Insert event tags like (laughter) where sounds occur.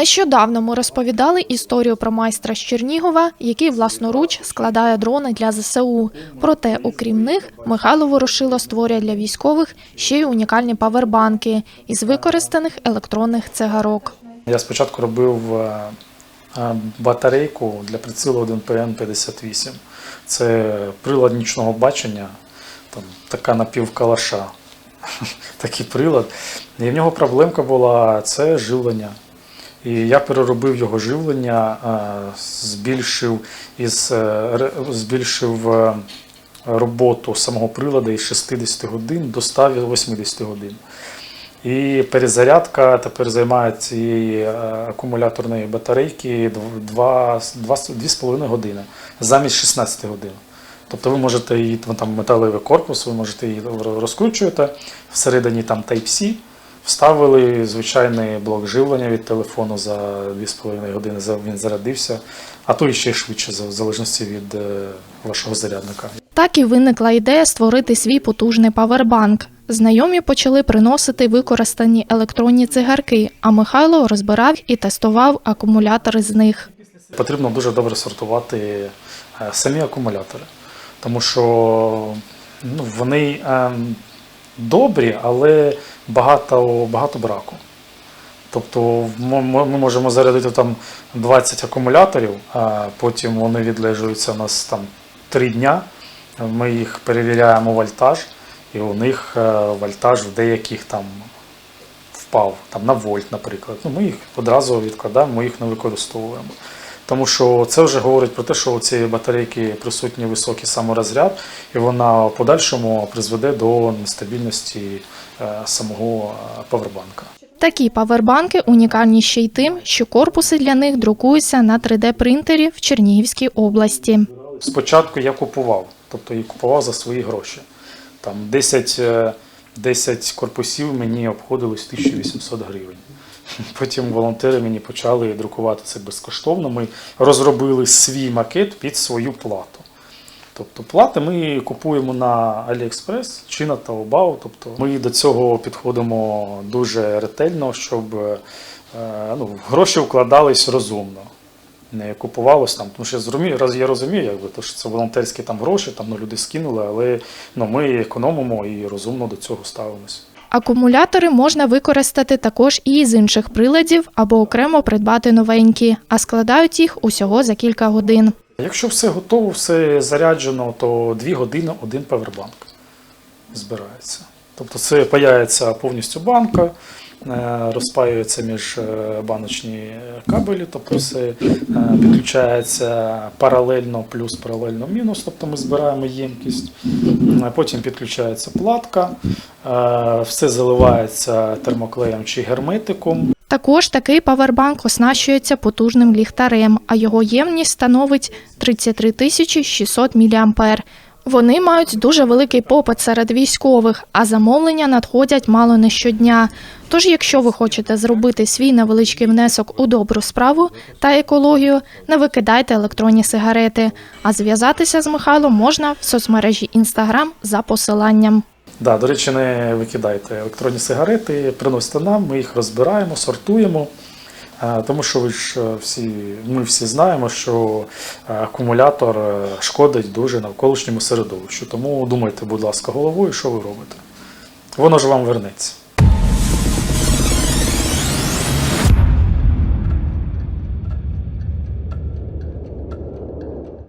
Нещодавно ми розповідали історію про майстра з Чернігова, який власноруч складає дрони для ЗСУ. Проте, окрім них, Михайло Ворошило створює для військових ще й унікальні павербанки із використаних електронних цигарок. Я спочатку робив е, е, батарейку для прицілу 1ПН-58. Це прилад нічного бачення, там, така напівкалаша, (laughs) такий прилад. І в нього проблемка була це живлення. І я переробив його живлення, е, збільшив, із, е, збільшив е, роботу самого приладу із 60 годин до 180 годин. І перезарядка тепер займає цієї акумуляторної батарейки 2,5 години замість 16 годин. Тобто ви можете її там металевий корпус, ви можете її розкручувати, всередині там Type-C, вставили звичайний блок живлення від телефону за 2,5 години, він зарядився, а то і ще швидше, в залежності від е, вашого зарядника. Так і виникла ідея створити свій потужний павербанк. Знайомі почали приносити використані електронні цигарки, а Михайло розбирав і тестував акумулятори з них. Потрібно дуже добре сортувати е, самі акумулятори, тому що ну, вони ем, добрі, але багато, багато браку. Тобто ми можемо зарядити там 20 акумуляторів, а потім вони відлежуються у нас там 3 дня. Ми їх перевіряємо вольтаж, і у них е, вольтаж в деяких там впав там на вольт, наприклад. Ну, ми їх одразу відкладаємо, ми їх не використовуємо. Тому що це вже говорить про те, що у цієї батарейки присутній високий саморозряд, і вона в подальшому призведе до нестабільності е, самого е, павербанка. Такі павербанки унікальні ще й тим, що корпуси для них друкуються на 3D-принтері в Чернігівській області. Спочатку я купував, тобто я купував за свої гроші. Там 10, е, 10 корпусів мені обходилось 1800 гривень. (laughs) Потім волонтери мені почали друкувати це безкоштовно. Ми розробили свій макет під свою плату. Тобто плати ми купуємо на AliExpress чи на Taobao. Тобто ми до цього підходимо дуже ретельно, щоб е, ну, гроші вкладались розумно. Не купувалось там, тому що я зрозумію, раз я розумію, якби то що це волонтерські там гроші, там ну, люди скинули, але ну, ми економимо і розумно до цього ставимося. Акумулятори можна використати також і з інших приладів або окремо придбати новенькі, а складають їх усього за кілька годин. Якщо все готово, все заряджено, то 2 години один павербанк збирається. Тобто це паяється повністю банка, е, розпаюється між е, кабелі, тобто все е, підключається паралельно плюс паралельно мінус, тобто ми збираємо ємкість. Потім підключається платка, все заливається термоклеєм чи герметиком. Також такий павербанк оснащується потужним ліхтарем, а його ємність становить 33 тисячі 600 мА. Вони мають дуже великий попит серед військових, а замовлення надходять мало не щодня. Тож, якщо ви хочете зробити свій невеличкий внесок у добру справу та екологію, не викидайте електронні сигарети. А зв'язатися з Михайлом можна в соцмережі Instagram за посиланням. Да, до речі, не викидайте електронні сигарети, приносите нам, ми їх розбираємо, сортуємо. Е, Тому що ви ж е, всі, ми всі знаємо, що е, акумулятор шкодить дуже навколишньому середовищу. Тому думайте, будь ласка, головою, що ви робите. Воно ж вам вернеться.